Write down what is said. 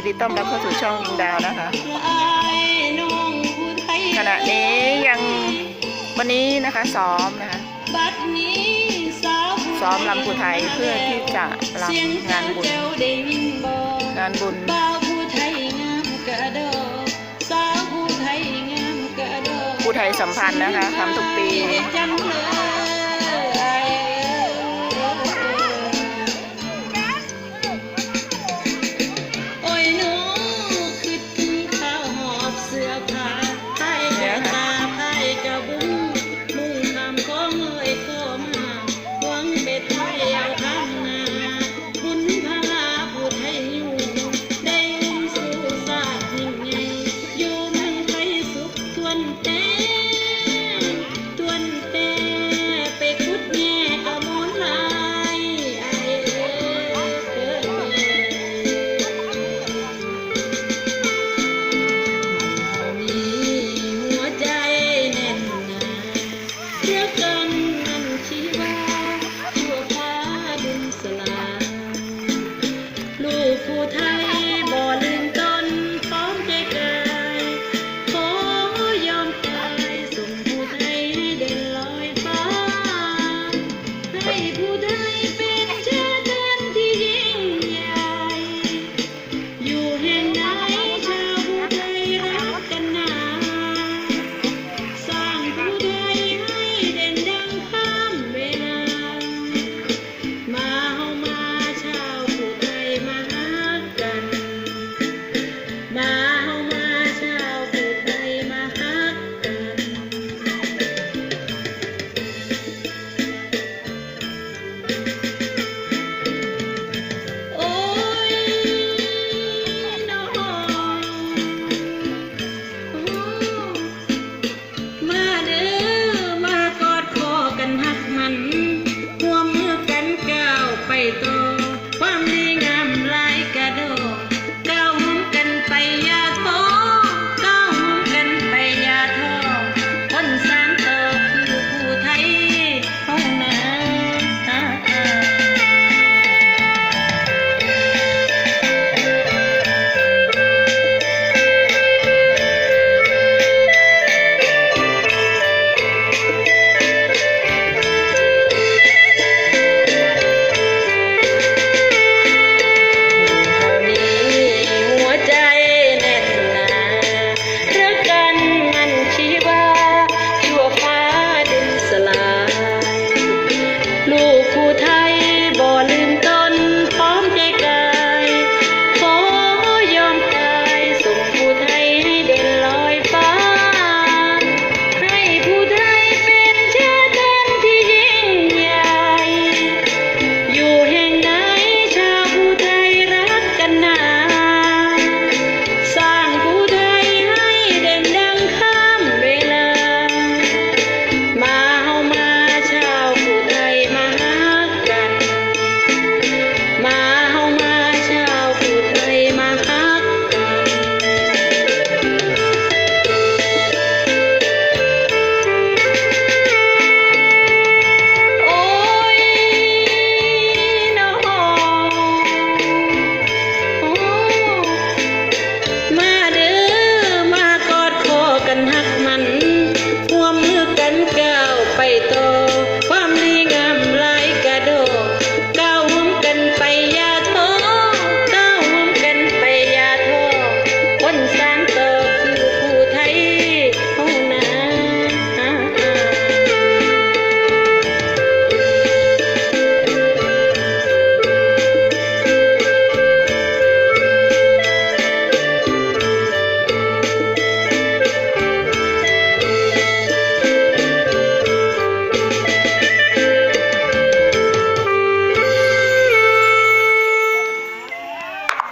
นดีต้อนรับเข้าสู่ช่องยิงดาวนะคะ ขณะนี้ยังวันนี้นะคะซ้อมนะคะซ้อมลำภูไทยเพื่อที่จะรำงานบุญงานบุญภูไทยสัมพันธ์นะคะทำทุกปี কোথায়